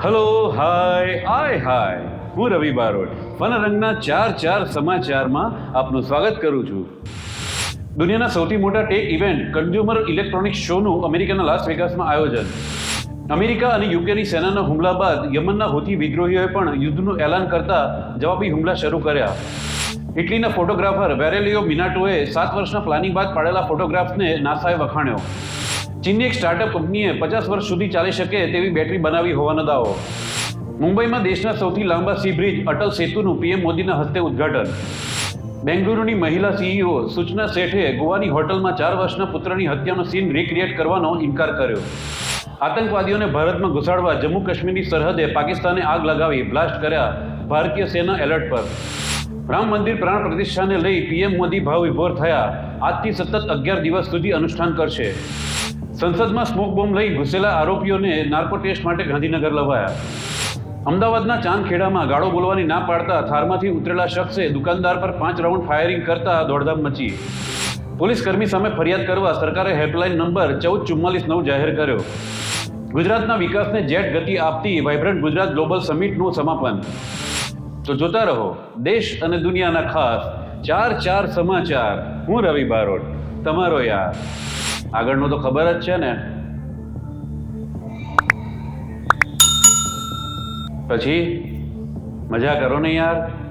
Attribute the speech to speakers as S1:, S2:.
S1: Hello hi આય હાય હું રવિ બારોટ. વનરંગના ચાર ચાર સમાચારમાં આપનું સ્વાગત કરું છું. દુનિયાના સૌથી મોટા ટેક ઇવેન્ટ કન્ઝ્યુમર ઇલેક્ટ્રોનિક્સ શોનું અમેરિકાના લાસ વેગાસમાં આયોજન. અમેરિકા અને યુકેની સેનાના હુમલા બાદ યમનના હોથી વિદ્રોહીઓએ પણ યુદ્ધનું એલાન કરતા જવાબી હુમલા શરૂ કર્યા. ઇટલીના ફોટોગ્રાફર વેરેલિયો મિનાટોએ સાત વર્ષના પ્લાનિંગ બાદ પાડેલા ફોટોગ્રાફ્સને નાસાએ વખાણ્યો. ચીનની એક સ્ટાર્ટઅપ કંપનીએ પચાસ વર્ષ સુધી ચાલી શકે તેવી બેટરી બનાવી હોવાનો દાવો. મુંબઈમાં દેશના સૌથી લાંબા સી બ્રિજ અટલ સેતુનું પીએમ મોદીના હસ્તે ઉદ્ઘાટન. બેંગલુરુની મહિલા સીઈઓ સૂચના શેઠે ગોવાની હોટલમાં ચાર વર્ષના પુત્રની હત્યાનો સીન રિક્રિએટ કરવાનો ઇનકાર કર્યો. આતંકવાદીઓને ભારતમાં ઘુસાડવા જમ્મુ કાશ્મીરની સરહદે પાકિસ્તાને આગ લગાવી બ્લાસ્ટ કર્યા ભારતીય સેના એલર્ટ પર. રામ મંદિર પ્રાણ પ્રતિષ્ઠાને લઈ પીએમ મોદી ભાવ વિભોર થયા. આજથી સતત અગિયાર દિવસ સુધી અનુષ્ઠાન કરશે. સંસદમાં સ્મોક બોમ્બ લઈ ઘૂસેલા આરોપીઓને નાર્કો ટેસ્ટ માટે ગાંધીનગર લવાયા. અમદાવાદના ચાંદખેડામાં ગાળો બોલવાની ના પાડતા થારમાંથી ઉતરેલા શખ્સે દુકાનદાર પર પાંચ રાઉન્ડ ફાયરિંગ કરતા દોડધામ મચી. પોલીસ કર્મી સામે ફરિયાદ કરવા સરકારે હેલ્પલાઇન નંબર ચૌદ ચુમ્માલીસ નવ જાહેર કર્યો. ગુજરાતના વિકાસને જેટ ગતિ આપતી વાઇબ્રન્ટ ગુજરાત ગ્લોબલ સમિટનું સમાપન. તો જોતા રહો, દેશ અને દુનિયાના ખાસ ચાર ચાર સમાચાર. હું રવિ બારોટ, તમારો યાર. આગળનું તો ખબર જ છે ને. પછી? મજા કરો ને યાર.